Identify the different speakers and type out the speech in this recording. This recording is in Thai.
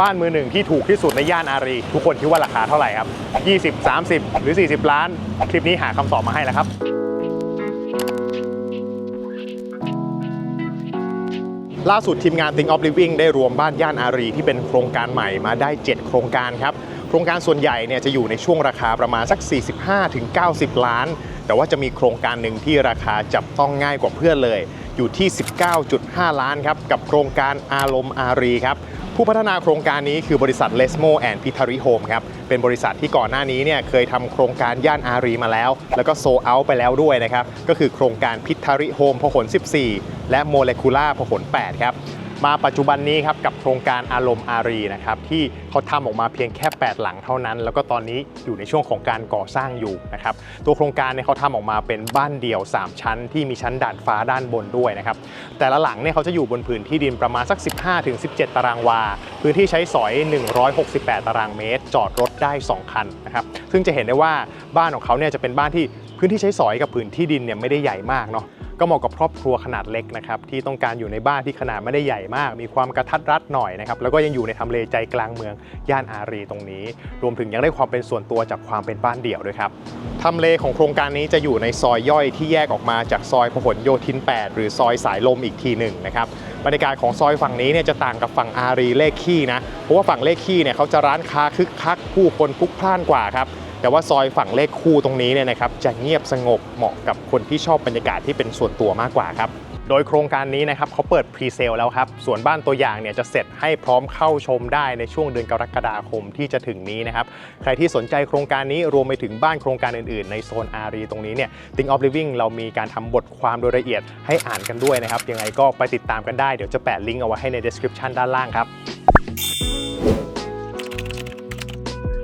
Speaker 1: บ้านมือหนึ่งที่ถูกที่สุดในย่านอารี ทุกคนคิดว่าราคาเท่าไหร่ครับ 20 30 หรือ 40 ล้าน คลิปนี้หาคำตอบมาให้แล้วครับล่าสุดทีมงาน Think of Living ได้รวมบ้านย่านอารีที่เป็นโครงการใหม่มาได้ 7 โครงการครับ โครงการส่วนใหญ่เนี่ยจะอยู่ในช่วงราคาประมาณสัก 45-90 ล้าน แต่ว่าจะมีโครงการหนึ่งที่ราคาจับต้องง่ายกว่าเพื่อนเลย อยู่ที่ 19.5 ล้านครับ กับโครงการอารมณ์อารีครับ ผู้พัฒนาโครงการนี้คือบริษัท Lesmo and p i t a r i Home ครับ เป็นบริษัทที่ก่อนหน้านี้เนี่ยเคยทำโครงการย่านอารีมาแล้ว แล้วก็โซเอาไปแล้วด้วยนะครับ ก็คือโครงการพิทาริโฮมพหล 14 และโมเลกุล่าพหล 8 ครับ มาปัจจุบันนี้ครับกับโครงการอารมณ์อารีนะครับที่เขาทำออกมาเพียงแค่ 8 หลังเท่านั้น แล้วก็ตอนนี้อยู่ในช่วงของการก่อสร้างอยู่นะครับตัวโครงการเนี่ยเขาทำออกมาเป็นบ้านเดี่ยว 3 ชั้น ที่มีชั้นดาดฟ้าด้านบนด้วยนะครับแต่ละหลังเนี่ยเขาจะอยู่บนพื้นที่ดินประมาณสัก 15-17 ตารางวา พื้นที่ใช้สอย 168 ตารางเมตร จอดรถได้ 2 คันนะครับซึ่งจะเห็นได้ว่าบ้านของเขาเนี่ยจะเป็นบ้านที่พื้นที่ใช้สอยกับพื้นที่ดินเนี่ยไม่ได้ใหญ่มากเนาะ ก็เหมาะกับครอบครัวขนาดเล็กนะครับที่ต้องการอยู่ในบ้านที่ขนาดไม่ได้ใหญ่มาก มีความกระทัดรัดหน่อยนะครับแล้วก็ยังอยู่ในทำเลใจกลางเมืองย่านอารีตรงนี้ รวมถึงยังได้ความเป็นส่วนตัวจากความเป็นบ้านเดี่ยวด้วยครับทำเลของโครงการนี้จะอยู่ในซอยย่อยที่แยกออกมาจากซอยพหลโยธิน 8 หรือซอยสายลมอีกทีหนึ่งนะครับบรรยากาศของซอยฝั่งนี้เนี่ยจะต่างกับฝั่งอารีเลขขี้นะเพราะว่าฝั่งเลขขี้เนี่ยเขาจะร้านค้าคึกคักผู้คนพลุกพล่านกว่าครับ แต่ว่าซอยฝั่งเลขคู่ตรงนี้เนี่ยนะครับจะเงียบสงบเหมาะกับคนที่ชอบบรรยากาศที่เป็นส่วนตัวมากกว่าครับโดยโครงการนี้นะครับเขาเปิดพรีเซลแล้วครับ ส่วนบ้านตัวอย่างเนี่ยจะเสร็จให้พร้อมเข้าชมได้ในช่วงเดือนกรกฎาคมที่จะถึงนี้นะครับ ใครที่สนใจโครงการนี้รวมไปถึงบ้านโครงการอื่นๆ ในโซนอารีตรงนี้เนี่ย Think of Living เรามีการทำบทความโดยละเอียดให้อ่านกันด้วยนะครับ ยังไงก็ไปติดตามกันได้ เดี๋ยวจะแปะลิงก์เอาไว้ให้ใน description ด้านล่างครับ